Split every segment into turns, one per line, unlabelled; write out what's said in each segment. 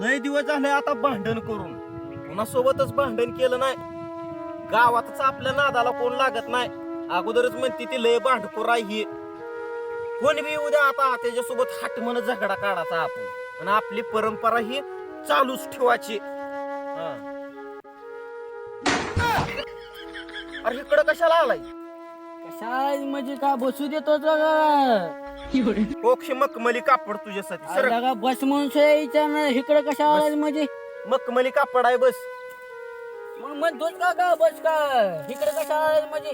लय दिवस झाले आता भांडण करून. कुणासोबतच भांडण केलं नाही. गावातच आपल्या नादाला कोण लागत नाही. अगोदरच म्हणते ती लय भांडखोर आहे ही. कोण बी उद्या आता त्याच्यासोबत हाट म्हण झगडा काढायचा आपण. आणि आपली परंपरा ही चालूच ठेवायची. अरे इकडं कशाला आलाय?
कशा म्हणजे का बसू देतो का
कोक्षी मखमली कापड तुझ्यासाठी. सर
का बस म्हणून विचार इकडे कशा. आलाय म्हणजे
मखमली कापड आहे बस.
मग म्हणतोच का का बस का? इकडे कशा आलाय म्हणजे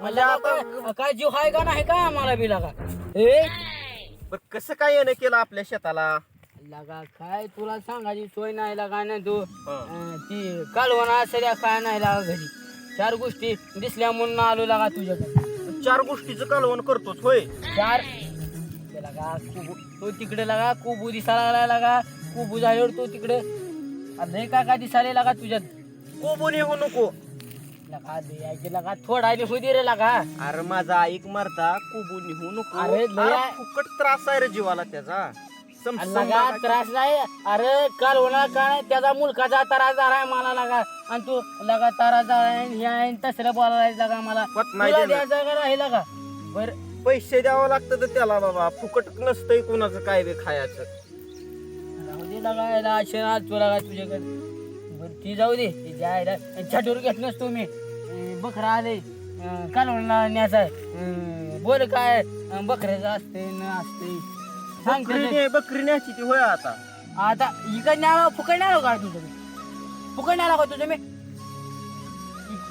म्हणजे आता-
काय जीव आहे का नाही का आम्हाला बी लागा? ए?
पण कसं काय येणं केलं आपल्या शेताला?
लागा काय तुला सांगायची सोय नाही लागा ना तू.
हा.
अं, ती कालवणा असल्या काय नाही लागा घरी. चार गोष्टी दिसल्या म्हणून आलो लागा तुझ्याकडे.
चार गोष्टीचं कालवण करतोच होय?
चार. ते लागा कुबू तो तिकडे लागा कुबू दिसायला लागा. कुबू झाल्यावर तो तिकडे. अरे का का दिसायला लागा तुझ्यात.
कोबून येऊ नको.
लगा द्यायचे लगा. थोडा दे रे लागा.
अरे माझा ऐक मारता कोबू निघू नको.
अरे लय-
अरे फुकट त्रास आहे रे जीवाला त्याचा. सम- समजा
त्रास नाही. अरे काल होणार का नाही? त्याचा मुलकाचा त्रास झालाय मला लागा. आणि तू लगा तारा झालाय हे आहे तसलं बोलायला लागा मला.
होत नाही
तुला
देणार.
द्यायचं का नाही लागा? बर
पैसे द्यावं लागतं तर त्याला बाबा. फुकट नसतंय कुणाचं काय बी खायचं.
राहू दे लागा याला असे तू लागा तुझ्याकडे. बरं ती जाऊ दे. ती जायला छाटूर घेत नसतो मी. अं, बकरा आले. कालवणला न्यायचा आहे बोल काय. अं, बकऱ्याचं असते न असते सांग
बकरी
त्याचं.
ने- बकरी न्यायची ती होय आता.
आता इकडे न्याला फुकट न्यालो का फुकट न्याला का तुझं मी?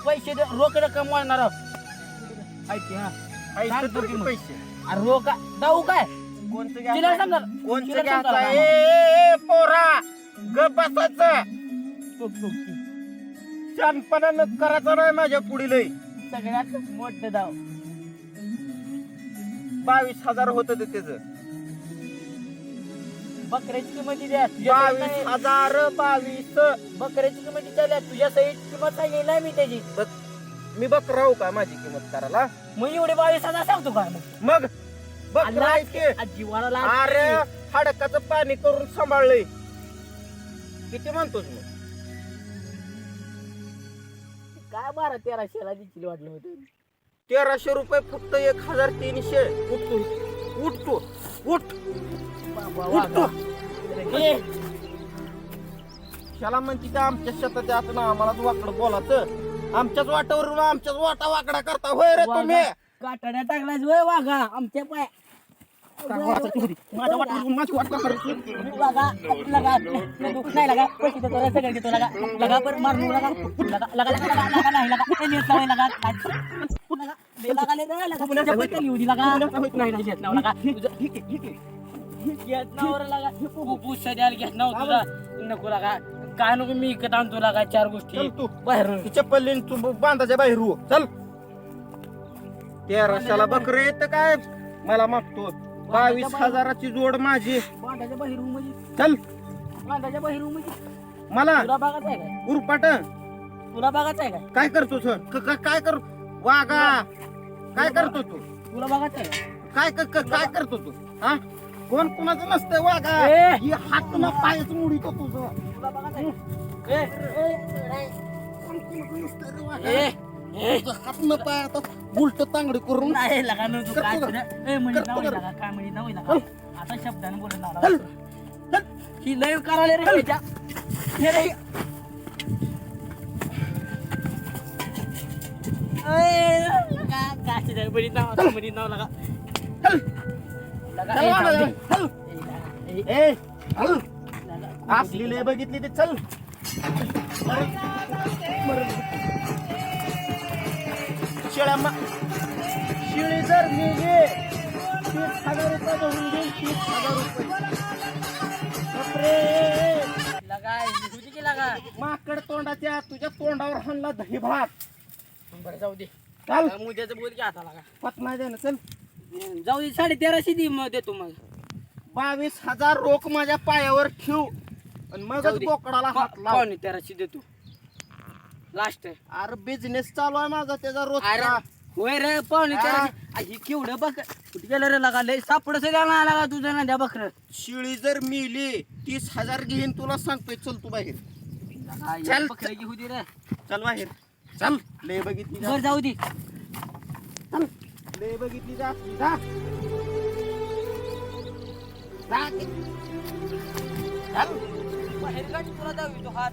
पैसे दे- रोख रक्कम वाढणार ऐकते हा
आहे
सांग
तर
तू की
किती
मग.
पैसे.
अरे रोख जाऊ काय?
कोणचं
तिला
घ्यायचं?
समजा
कोणचं
तिला
घ्यायचं
समजा
आहे? ए, ए, पोरा ग बसायचं.
ती.
शानपणानं करायचं नाही माझ्या पुढील
सगळ्यात मोठं दाव.
बावीस हजार होत त्याच.
बकऱ्याची किंमत किती आहे? तुझ्या सहित
बावीस
नाही.
हजार बावीस.
बकऱ्याची किंमत किती आहे? तुझ्या सहित किंमत सांगितली नाही मी त्याची.
मी बघ राहू का माझी किंमत करायला?
मग एवढे बावीस हजार सांगतो का मग?
मग?
आणि लाज- आ, जीवाला लाज
अरे
नाही.
हडकाचं पाणी करून सांभाळलंय. किती म्हणतोस मग?
काय बारा तेराशेला दिली वाटलं होतं
तेराशे रुपये फक्त एक हजार तीनशे. उठतो उठतो उठ. उठतो.
ए,
त्याला म्हणते का आमच्या शेतात यात ना आम्हाला वाकडं बोलायचं आमच्याच वाटावरून आमच्याच वाटा वाकडा करता होय रे तुम्ही.
काटाड्या टाकलाच वय वागा आमच्या पाय
माझ्या माझी वाट?
लगा नाही लगा पैसे देतो रे, सगळे देतो लगा लगा पर मारून लगा लगा लगा लगा लगा लगा नाही लगा ए, नेत नाही लगा लगा दे लगा ले रे, लगा चपल लिहू दी लगा नाही नाही घेत लगा खूप सध्याला घेत नाव नको लगा. काय नको मी इकडे आणतो लगा चार गोष्टी.
तू.
बाहेरून
तू चप्पल लिहिन तू बांधाच्या बाहेर हो. चल. बकरे येत काय? मला मागतो. बावीस हजाराची जोड माझी.
बांधाच्या बाहेर म्हणजे.
चल.
बांधाच्या बाहेर म्हणजे.
मला.
तुला बघायचं आहे काय?
उरपाट.
तुला बघायचं आहे काय?
काय करतो सर काय कर? वागा काय करतो तू?
तुला बघायचं आहे काय?
काय करतो तू? हा? कोण कुणाचं नसतंय वागा
ए!
ही हात ना पायच मुडीतो तुझं कोण कुणाचं नसतंय रे वागा.
ए, ए.
तुझं हात न पाय आता उलट तांगडी करून
नाही लगा न तू काय
करतो
तुझं- ए, म्हणजे
करतो.
लगा, काय म्हणजे लगा.
चल.
आता शब्दाने बोलत ही लय करायला रे ह्याच्या. हे रे. ए, लगा, गाची जाय, बरी नाव, बरी नाव लगा.
असली लय बघितली ते चल. शेळ्या शिळी जर मी घे तीस हजार रुपये भरून देईन तीस हजार रुपये. बापरे.
लगा, तुझी की लगा.
माकड तोंडाच्या तुझ्या तोंडावर हाणला दही भात.
बरं जाऊ दे.
चाल.
लगा, मुद्द्याचं बोल की आता लगा.
पत नाही देणं चल.
जाऊ दे साडे तेराशे दे मग देतो मग.
बावीस हजार रोख माझ्या पायावर ठेव. आणि
जाऊ
मगच
दे.
बोकडाला हात लाव.
पावणे तेराशे देतो. लास्ट
अरे बिझनेस चालू आहे माझा त्याचा रोज
अरे होय रे पाहुणे
हा.
ही केवढं बघ कुठे गेलं रे लगा लय सापड द्यायला नाही लागा तुझं ना द्या बकर.
शिळी जर मिली तीस हजार घेईन तुला सांगतोय चल तू बाहेर. चल.
घेऊ दे रे.
चल बाहेर. चल. लय बघितली जा.
बर जाऊ दे.
लय बघितली जा. जा.
बाहेर तुला जाऊ तो हात.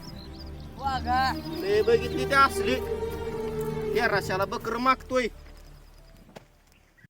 वागा
लय बघितली त्या असली. तेराशाला बकर मागतोय.